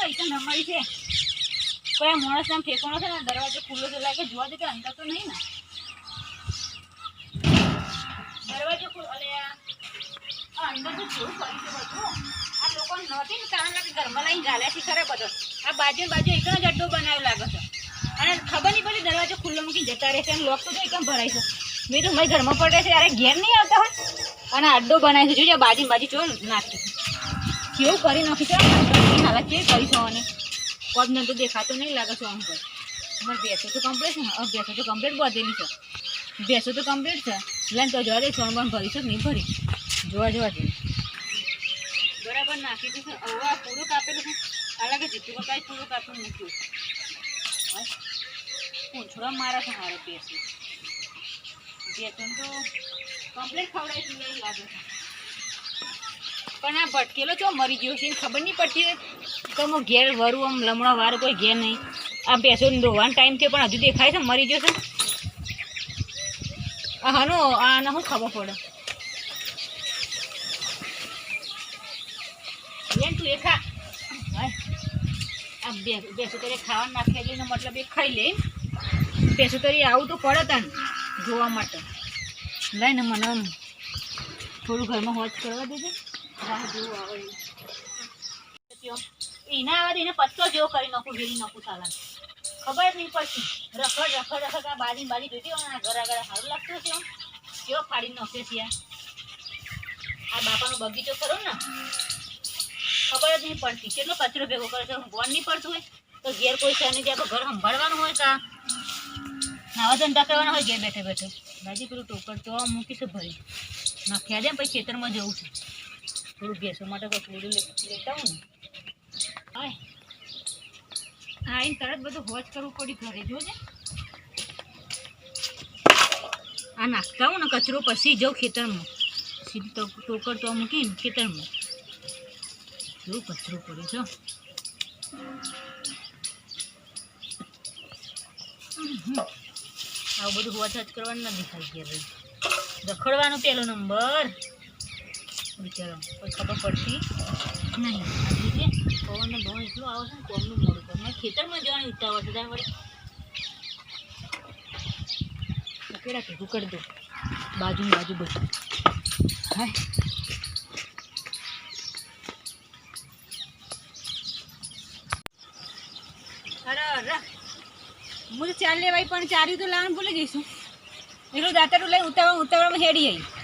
કઈ તો નમાઈ છે. કોઈ માણસ આમ ઠેકાણો છે ને દરવાજો ખુલ્લો છે લાગે જોવા દે કે અંદર તો નહીં ને. આ લોકો નહોતી ને ઘરમાં લઈને ગાલ્યા છે ખરે આ બાજુ બાજુ એક જ અડ્ડો બનાવ્યો લાગે અને ખબર નહીં પડી દરવાજો ખુલ્લો મૂકી જતા રહેશે અને લોક તો એકદમ ભરાય છે. મેં તો મારી ઘરમાં પડે છે, યારે, ઘેર નહીં આવતા હોય. અને અડ્ડો બનાવે છે જોજો બાજુ બાજુ જો નાખી. કેવું કરી નાખી છે? ઘરની કે કરી છે અને પગને તો દેખાતો નહીં લાગે છે અંકલ અમાર બેસો તો કમ્પ્લીટ છે હવે બેસો તો કમ્પ્લીટ બધેલી છે. બેસો તો કમ્પ્લીટ છે. લઈને તો જોવા દે, સોન પણ ભરી છે નહીં ભરી જોવા જોવા જઈએ બરાબર નાખી દીધું. હવે આ કાપેલું છે. હાલાકે જીતું કાંઈ પૂરું કાપીને મૂક્યું. પૂંછડા મારા છે મારે બેસી બેસન તો કમ્પ્લીટ ખવડાવી લાગે છે. પણ આ ભટકેલો ચો મરી ગયો છે ખબર નહીં પડતી હોય. તો હું ઘેર વરું, આમ લમણો વાર કોઈ ઘેર નહીં. આ બેસો ધોવાનો ટાઈમ થયો, પણ હજુ દેખાય છે, મરી ગયો છે. હનો, આને શું ખબર પડે? બેન, તું એ ખા. આ બે, બેસો તરી ખાવાનું નાખી દઈને મતલબ એ ખાઈ લે. બેસો તરી આવું તો પડે તને, જોવા માટે. લઈને મને થોડું ઘરમાં હોજ કરવા દેજે. એના આવે એને પત્તો જેવો કરી નાખું વેરી નાખું સાલા ખબર જ નહીં પડતી રખડ રખડ રખડ આ બારી બાજી જોઈતી હોય ને ઘર આગળ સારું લાગતું આમ કેવો ફાડી નાખે છે આ બાપાનો બગીચો ખરો ને ખબર જ નહીં પડતી કેટલો કચરો ભેગો કરે છે ભણ નહીં પડતું હોય તો ઘેર કોઈ છે નહીં ત્યાં ઘર સંભાળવાનું હોય કા નાવા ધંધા કરવાના હોય ઘેર બેઠે બેઠે દાદી પેલું ટોકર તો મૂકીશું ભરી નાખ્યા દે પછી ખેતરમાં જવું છે થોડું ભેંસો માટે કોઈ પૂરું લેતા હું ને. હા, એને તરત બધું હોજ કરવું પડી ઘરે જોજે આ નાખતા હું ને કચરો પછી જાઉં ખેતરમાં. સીધી ટોકર તો મૂકીને ખેતરમાં. કેવું કચરો પડ્યો છો. આવું બધું હોજ હોજ કરવાનું નથી ખાઈ ગયા રખડવાનો પહેલો નંબર. બિચારો, કોઈ ખબર પડતી નહીં. છે પવનનો ભાવ એટલો આવે છે ને કોમનું મોડું કરે મારે ખેતરમાં જવાની ઉતાવળ છે ત્યાં વળી. ઉકેડા ભેગું કરી દો બાજુ બાજુ બધું. હા? હું તો ચાલ લેવાય, પણ ચાર્યું તો લાવવાનું ભૂલી જઈશું એટલું દાંતરું લઈ ઉતાવળ ઉતાવળમાં હેડી આવી.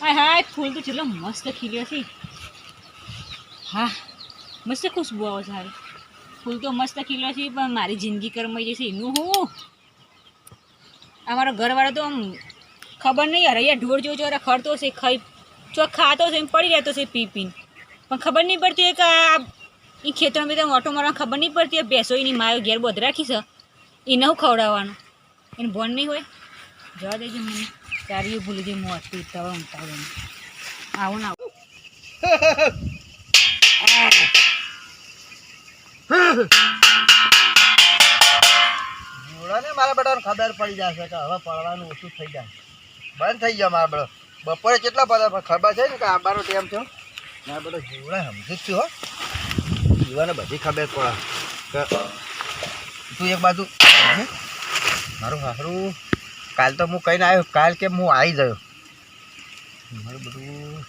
હાય હાય, ફૂલ તો ચેટલો મસ્ત ખીલ્યો છે. હા, મસ્ત ખુશબુ આવો હારી. ફૂલ તો મસ્ત ખીલ્યો છે, પણ મારી જિંદગી કરમાઈ જશે એનું હું? અમારો ઘરવાળો તો આમ ખબર નહીં યાર અહીંયા ઢોર જો જો ખરતો છે, ખાઈ ચો ખાતો છે, એમ પડી રહેતો છે પી પીને. પણ ખબર નહીં પડતી કે આ એ ખેતરમાં બધા ઓટો મારવા ખબર નહીં પડતી ભેંસો એની માયો ઘેર બોધ રાખી છે. એને હું ખવડાવવાનું? એને ભણ નહીં હોય? જવા દેજો મને. ચારીઓ ભૂલી જઈ હું હતી ઉતાવળ ઉતાવળ આવું ના જોડો મારા બેટાને ખબર પડી જશે કે હવે પડવાનું ઓછું થઈ જાય. બંધ થઈ ગયો મારા બેટો બપોરે કેટલા બધા ખબર છે ને કે આબાનો ટાઈમ થયો? મારા બેટો જીવડા સમજી જ છું હો. જીવાને બધી ખબર પડે. કે તું એક બાજુ? મારું હારું. કાલ તો હું કહીને આવ્યો કાલ કે હું આવી ગયો? મારું બધું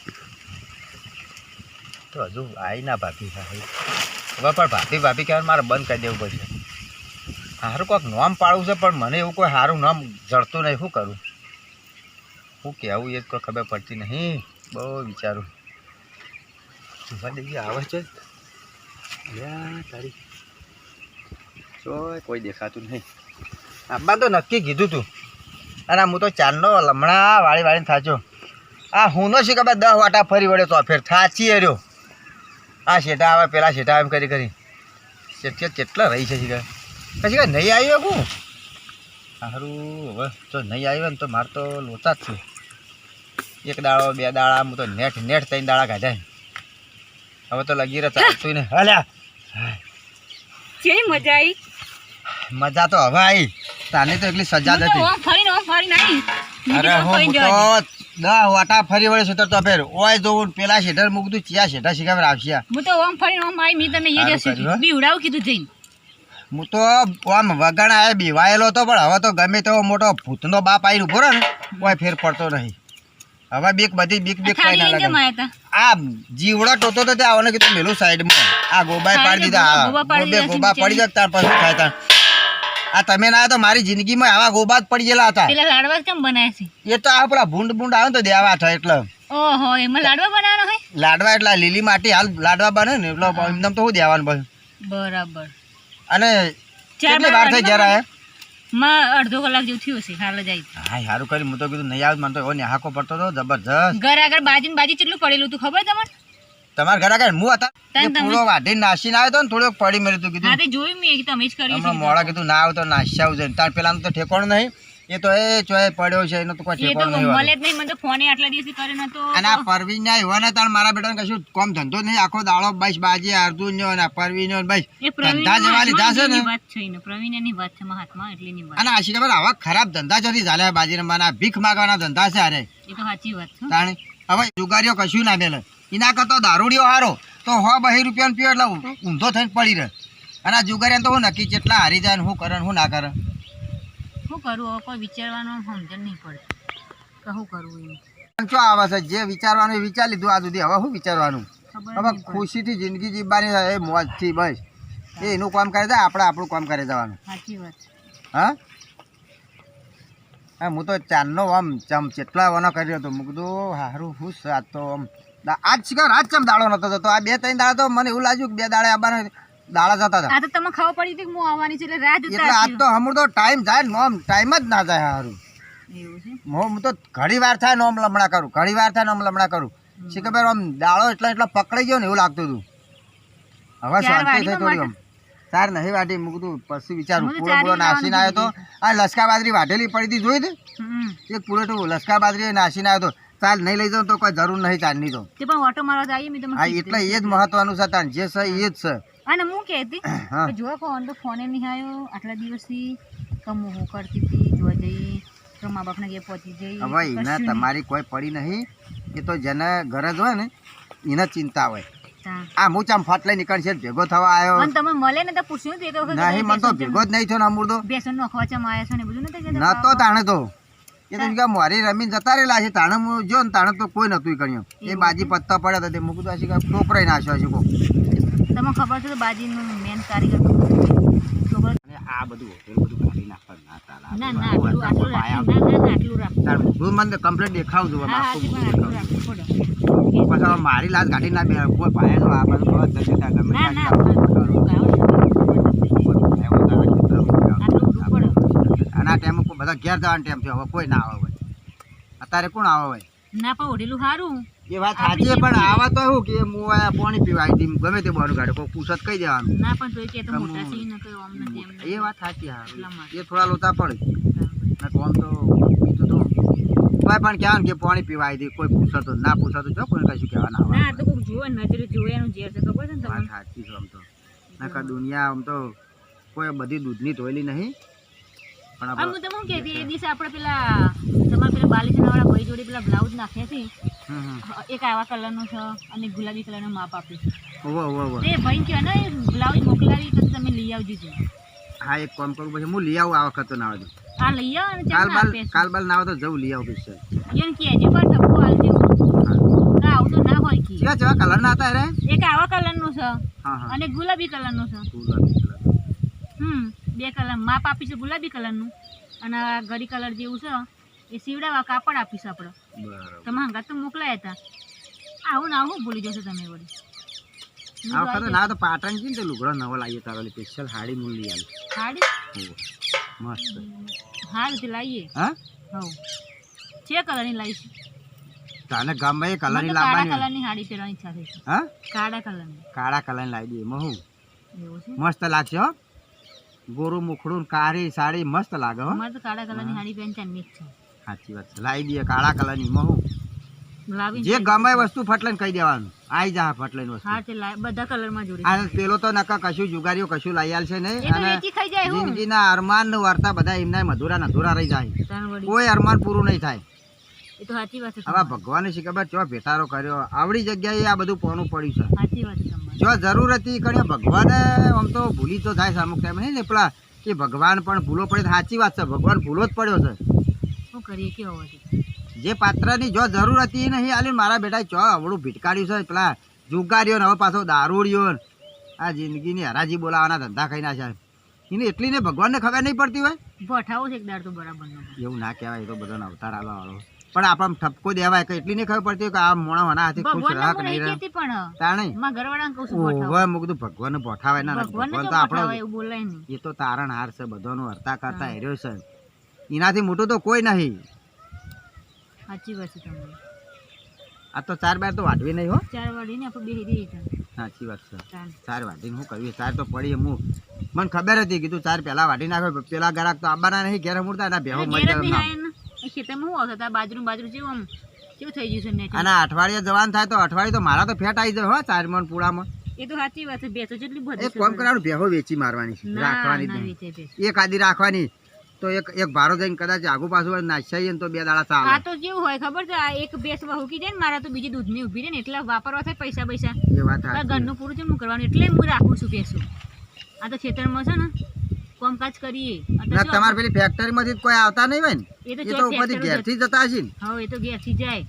તો હજુ આવી ના ભાભી હવે. પણ ભાભી ભાભી કહેવાય મારે બંધ કરી દેવું પડશે. સારું કોઈક નામ પાડવું છે પણ મને એવું કોઈ સારું નામ જડતું નહીં શું કરું? શું કહેવું એ જ કોઈ ખબર પડતી નહીં બહુ વિચારું. જોવા દેવી આવે છે? તારી. કોઈ દેખાતું નહીં. આમાં તો નક્કી કીધું તું. અને હું તો ચાંદનો લમણા વાળી વાળીને થાચો. આ હું નો શીખ દસ વાટા ફરી વળ્યો તો ફેર થાચી રહ્યો આ શેઠા આવે પેલા શેઠા એમ કરી કરી. કેટલા કેટલા રહી છે શીખા પછી નહીં આવ્યો હું? સારું હવે જો નહીં આવ્યો ને તો મારે તો લોચા જ છે. એક દાડો બે દાડા હું તો નેટ નેટ ત્રણ દાડા કાઢ્યા હવે તો લગી રહે ચાલતું ને. હલ્યા કેવી મજા આવી મજા તો હવે આવી તાની તો એટલી સજા જ હતી. અરે હું તો વાટા ફરી વળે સુતર તો ફેર. ઓય જોવું પેલા શેઠર ચિયા શેઠા શીખાવે આવશે હું તો ઓમ ઓમ આવી મી તમે એ જશે કર્યું, કીધું જઈને. હું તો આમ વગણ આયા બીવાયેલો હતો પણ હવે તો ગમે તેવો મોટો ભૂતનો બાપ આવી ઊભો રહે ને કોઈ ફેર પડતો નહીં. હવે બીક બધી બીક બીક કઈ ના લાગે આ જીવડો ટોતો તો ત્યાં આવને કીધું મેલું સાઈડમાં આ ગોબાઈ પાડી દીધા ગોબા પડી જાય તાર પછી ખાય તાર. આ તમે ના તો મારી જિંદગીમાં આવા ગોબા જ પડી ગયેલા હતા. પેલા લાડવા કેમ બનાવ્યા છે? એ તો આપડા ભૂંડ ભૂંડ આવે તો દેવા થાય એટલે. ઓહો એમાં લાડવા બનાવવાનો હોય? લાડવા એટલે લીલી માટી હાલ લાડવા બને ને એટલે એમદમ તો શું દેવાનું બસ બરાબર. અને કેટલી વાર થઈ જરા હે? માં અડધો કલાક જેવું થયું હશે હાલ જ આવી. હા સારું કરી હું તો કીધું નહીં આવે મને તો એવો નેહાકો પડતો હતો જબરજસ્ત. ઘર આગળ બાજુ બાજી કેટલું પડેલું હતું ખબર તમને? તમારા ઘરે આગળ હું હતા પૂરો વાઢી નાસી ના આવ્યો ને થોડોક પડી મેળ્યું તું કીધું. જોયું મેં તમે જ કર્યું હમણાં મોડા કીધું ના આવતો નાસી આવજે તાર પેલાનું તો ઠેકોણ નહીં. એ તો એ ચોય પડ્યો છે એનો તો કોઈ એ નહીં મળે જ નહીં. મને તો ફોને આટલા દિવસથી કરે નતો અને આ પરવીન ના એવા ને તાર મારા બેટાને કશું કોમ ધંધો નહીં. આખો દાડો બસ બાજી અર્જુન નો અને પરવીન નો બસ ધંધા જવા લીધા છે ને. વાત છે ને પ્રવીણ એની વાત છે મહાત્મા એટલી ની વાત. અને આ શીખબર આવા ખરાબ ધંધા ચાલ્યા બાજી મને ભીખ માગવાના ધંધા છે અરે એ તો સાચી વાત છે. તાણે હવે જુગારીઓ કશું ના મેલે. એના કરતો દારૂડિયો હારો. તો હો બહી રૂપિયાનો પીવો એટલે ઊંધો થઈને પડી રહે. અને આ જુગારીને તો હું નક્કી કેટલા હારી જાય ને શું કરે શું ના કરે શું કરું હવે કોઈ વિચારવાનું સમજણ નહીં પડે. કે શું કરવું એમ? શું આવે છે? જે વિચારવાનું એ વિચારી લીધું આ સુધી. હવે શું વિચારવાનું? હવે ખુશીથી જિંદગી જીવવાની એ મોજથી બસ. એ એનું કામ કરે જાય આપણે આપણું કામ કરે જવાનું. સાચી વાત. હા? હા હું તો ચાંદનો આમ ચમ ચેટલા વનો કર્યો હતો મૂકું સારું હારું હું છે આજ તો આમ. આજ શીખર આજ ચમ દાડો નતો જતો? આ બે ત્રણ દાડા તો મને એવું લાગ્યું કે બે દાડે આવવાના દાડા જતા હતા. આ તો તમને ખબર પડી હતી કે હું આવવાની છે એટલે રાહ એટલે આજ તો હમણાં તો ટાઈમ જાય નોમ ટાઈમ જ ના જાય હારું. હશી. એવું છે? હું તો ઘણી વાર થાય નોમ લમણા કરું ઘણી વાર થાય નોમ લમણા કરું. શી ખબર આમ દાડો એટલા એટલા પકડાઈ ગયો ને એવું લાગતું હતું. હવે શાંતિ થઈ થોડી આમ. તાર નહીં વાટી મૂકતું પછી વિચારું પૂરો પૂરો નાસીને આવ્યો તો. આ લસકા બાજરી વાઢેલી પડી હતી જોઈ હમ. એક પૂરો તો લસકા બાદરી નાસીને આવ્યો તો. ચાલ નહીં લઈ જાઉં તો કોઈ જરૂર નહીં ચાલની તો તે પણ ઓટો મારવા જઈએ મેં તમને હા એટલે એ જ મહત્વનું છે તાન જે છે એ જ છે. અને હું કહેતી કે જો ફોન તો ફોને નહીં આવ્યો આટલા દિવસથી કમ હું કરતી હતી જોવા જઈ. તો મા બાપને ઘેર પહોંચી જઈ. હવે એને તમારી કોઈ પડી નહીં. એ તો જેને ગરજ હોય ને એને ચિંતા હોય. આ હું ચામ ફાટલે નીકળશે ભેગો થવા આવ્યો. અને તમે મળે ને તો પૂછ્યું તે તો નહીં મને તો ભેગો જ નહીં થયો ને અમૂર તો. બેસન નો ખવાચા માં આવ્યા છે ને બધું નથી ના તો તાણે તો. એ તો કે મારી રમીને જતા રહેલા છે. તાણે હું જો ને તાણે તો કોઈ નતું કર્યું. એ બાજી પત્તા પડ્યા હતા તે મૂકું તો કે ટોપરાઈ નાખ્યો કોક. તમને ખબર છે તો બાજીનું મેન કારીગર આ બધું હોટેલ બધું કાઢી નાખવાનું. ના ચાલે. ના આ ના બધું આટલું પાયા આટલું રાખવું ના ના ના આટલું રાખવું તાર મોઢું મને કમ્પ્લીટ દેખાવું છું હા હા આખું તે મોઢું પણ આટલું દેખાવું. રાખવું પડે પછી હવે મારી લાજ કાઢી ના બે કોઈ પાયા આ બધું અને આ ટાઈમે બધા ઘેર જવાનો ટાઈમ છે હવે કોઈ ના આવે હોય. અત્યારે કોણ આવે હોય? ના પણ ઓઢેલું સારું એ વાત સાચી પણ આવા તો શું કે હું આ પાણી પીવા આવી હતી, ગમે તે બાનું કાઢે કોઈ પૂછત કહી દેવાનું. ના પણ તોય કે તો મોટા સી ન કયો આમ નથી એ વાત સાચી હા એ થોડા લોતા પડે. ના કોમ તો બીજું તો ભાઈ પણ કહેવાનું કે પાણી પીવા આવી હતી કોઈ પૂછતો ના પૂછતો જો કોઈ કશું કહેવા ના ના તો કોઈ જોવે નજરે જોવે એનું ઝેર છે ખબર છે ને તમને? સાચી છે આમ તો. નકર દુનિયા આમ તો કોઈ બધી દૂધની ધોયેલી નહીં. પણ હું તમને શું કહેતી એ દિવસે આપણે પેલા તમારા પેલા બાલીસના વાળા ભાઈ જોડે પેલા બ્લાઉઝ નાખ્યા છે. એક આવા કલરનો છે અને ગુલાબી કલરનો માપ આપ્યું છે. એ તે ભાઈ કહે ને બ્લાઉઝ મોકલાવી તો તમે લઈ આવજો હા એક કામ કરું પછી હું લઈ આવું આ વખત તો ના આવજો હા લઈ આવો અને કાલ બાલ કાલ બાલ ના આવે તો જવું લઈ આવું પછી. કે કહેજે પણ ટપકો આલજો ના આવું તો ના હોય કે. કેવા કેવા કલર ના હતા રે? એક આવા કલરનું છે અને ગુલાબી કલરનું છે. ગુલાબી કલર. હમ. બે કલર માપ આપીશું ગુલાબી કલરનું. અને ગરી કલર જેવું છે એ સીવડાવા કાપડ આપીશ આપણે તમે હંગાત તો મોકલાયા હતા. આવું ના આવું ભૂલી જશો તમે વળી. આ વખતે ના તો પાટણ તો લુગડો નવો લાવીએ તારો સ્પેશિયલ હાડી હું આવી હાડી? મસ્ત. હાલ તે લાવીએ? હા? હવ. છે કલરની લાવીશ. તને ગમે એ કલરની કાળા કલરની હાડી પહેરવાની ઈચ્છા છે. હા? કાળા કલરની. કાળા કલરની લાવી દઈએ એમાં હું. મસ્ત લાગશે હો. ગોરું મુખડું ને કાળી સાડી મસ્ત લાગે હો. અમારે કાળા કલરની હાડી પહેરવાની જ છે. સાચી વાત છે. લાવી દઈએ કાળા કલરની મહુ. લાવી જે ગમે વસ્તુ ફટલે કહી દેવાનું. આઈ જા ફટલે વસ્તુ. હા તે બધા કલરમાં જોડી આ પેલો તો નકા કશું જુગારીઓ કશું લઈ આલશે એ નહીં અને જિંદગીના અરમાન ને વર્તા બધા એમના મધુરા નધુરા રહી જાય. કોઈ અરમાન પૂરું નહીં થાય. એ તો સાચી વાત છે. આવા તમારી. શી ખબર ચો ભેટારો કર્યો? આવડી જગ્યાએ આ બધું પોનું પડ્યું છે. સાચી વાત છે જો જરૂર હતી કણે ભગવાને આમ તો ભૂલી તો થાય છે અમુક ટાઈમ નહીં ને પેલા કે ભગવાન પણ ભૂલો પડે સાચી વાત છે. ભગવાન ભૂલો જ પડ્યો છે. શું કરીએ કે જે પાત્રની જો જરૂર હતી એ નહીં આલી મારા બેટા ચો અવળું ભીટકાડ્યું છે પેલા જુગાર્યો ને હવે પાછો દારૂડિયો આ જિંદગીની હરાજી બોલાવાના ધંધા ખાઈ નાખ્યા એને એટલી ને ભગવાનને ખબર નહીં પડતી હોય? ભઠાવો છે એક દાડ તો બરાબર એવું ના કહેવાય એ તો બધાને અવતાર આવવા વાળો પણ આપણને ઠપકો દેવાય કે એટલી નહીં ખબર પડતી કે આ મોણા વના હાથે ખુશ રહે કે નહીં નહીં રહે તાણે માં ઘરવાળાને કહું છું ભઠાવો ઓવે મુક ભગવાન પોઠાવાય ના ભગવાન તો આપણો બોલાય નહીં. એ તો તારણ હાર છે બધાનો હરતા કરતા હેર્યો છે. એનાથી મોટું તો કોઈ નહીં. સાચી વાત છે તમારી. આ તો ચાર બાર તો વાઢવી નહીં હો. ચાર વાઢીને આપણે બેહી રહી સાચી વાત છે. ચાર વાઢીને હું કહ્યું ચાર તો પડી હું. મને ખબર હતી કીધું ચાર પહેલા વાઢી નાખ્યો પેલા ગરાક તો આબાના નહીં ઘેર મૂળતા એના ભેહો અને મરી ખેતરમાં હું આવતા બાજરું બાજરું જેવું આમ કેવું થઈ ગયું છે ને અને અઠવાડિયે જવાન થાય તો અઠવાડિયે તો મારા તો ફેટ આવી જાય હો ચાર મણ પૂળામાં. એ તો સાચી વાત છે બેસો જેટલી બધી કામ કરવાનું ભેહો વેચી મારવાની છે રાખવાની ભેંસ. એક આદી રાખવાની તો એક એક ભારો જઈને કદાચ આગુ પાછું નાખ્યા ને તો બે દાડા આ ચાલે તો જેવું હોય ખબર છે આ એક ભેંસ હુકી જાય ને મારા તો બીજી દૂધની ઊભી રહે ને એટલા વાપરવા થાય પૈસા પૈસા. એ વાત ઘરનું પૂરું છે હું કરવાનું એટલે હું રાખું છું ભેંસો. આ તો ખેતરમાં છે ને કામકાજ કરીએ. ના તમારે પેલી ફેક્ટરી માંથી કોઈ આવતા નહીં હોય ને? એ તો જો ઉપરથી ઘેરથી જતા હશે ને? હા એ તો ઘેરથી જાય.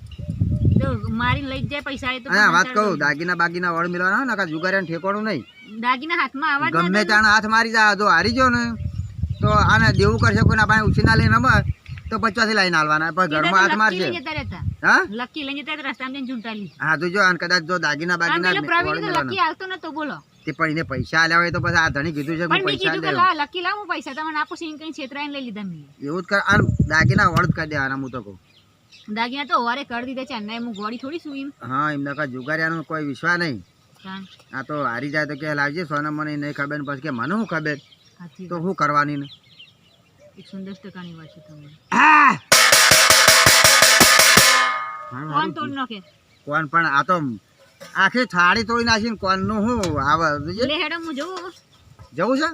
તો મારી લઈ જાય પૈસા એ તો હા વાત કહું દાગીના બાગીના વળ મિલવાના ને કાં જુગારિયાને ઠેકોણું નહીં. દાગીના હાથમાં આવા ગમે ત્યાં હાથ મારી જા જો હારી ગયો ને તો આને દેવું કરશે કોઈના પાસે ઉછીના લઈને રમે તો પચાસી લાઈને હાલવાના. પણ ઘરમાં હાથ મારશે હા? લઈને લીધી. હા તો જો કદાચ જો દાગીના બાગીના પેલો વળ ને તો બોલો. તે પણ એને પૈસા આલ્યા હોય તો પછી આ ધણી કીધું છે કે પૈસા દે લકી લાવું પૈસા તમે આપું છું કઈ છેતરાઈને લઈ લીધા મેં. એવું જ કર આ દાગીના વર્ડ કરી દેવાના હું તો કહું. દાગીના તો વારે કરી દીધા છે અને હું ગોળી થોડી છું એમ? હા એમને કાંઈ જુગારિયાનો કોઈ વિશ્વાસ નહીં. આ તો હારી જાય તો કે લાવજે સોના મને નહીં ખબર પછી કે મને શું ખબર? તો. શું કરવાની ને? એક સુંદર ટકાની વાત છે તમને કોણ તોડ નાખે? કોણ પણ આ તો આખી થાળી તોડી નાખીને કોણનું નું આવે જોજે. હેડો હું જોઉં જવું છે?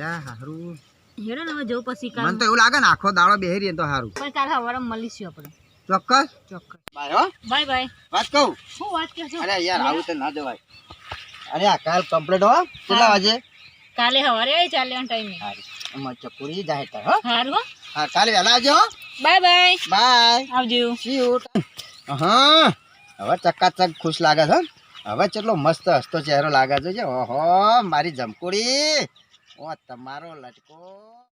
યા હારું. હેડો ને હવે જવું પછી કાલ. મને તો એવું લાગે ને આખો દાડો બેહી રહીએ તો પણ કાલ સવારે મળીશું આપણે. ચોક્કસ? ચોક્કસ. બાય હો. Bye bye. વાત કહું? શું વાત કહો છો અરે યાર આવું તો ના જવાય. અરે આ કાલ કમ્પ્લીટ હો. કેટલા વાગે? કાલે સવારે આવી ચાલે ટાઈમ. ચકુરી જાય તાર હો. સારું હો. હા કાલે વહેલા આવજો બાય બાય. બાય. આવજો. સી યુ હા હવે ચકાચક ખુશ લાગે છે હવે કેટલો મસ્ત હસતો ચહેરો લાગે છે ઓહો, મારી જમકુડી. ઓ, તમારો લટકો.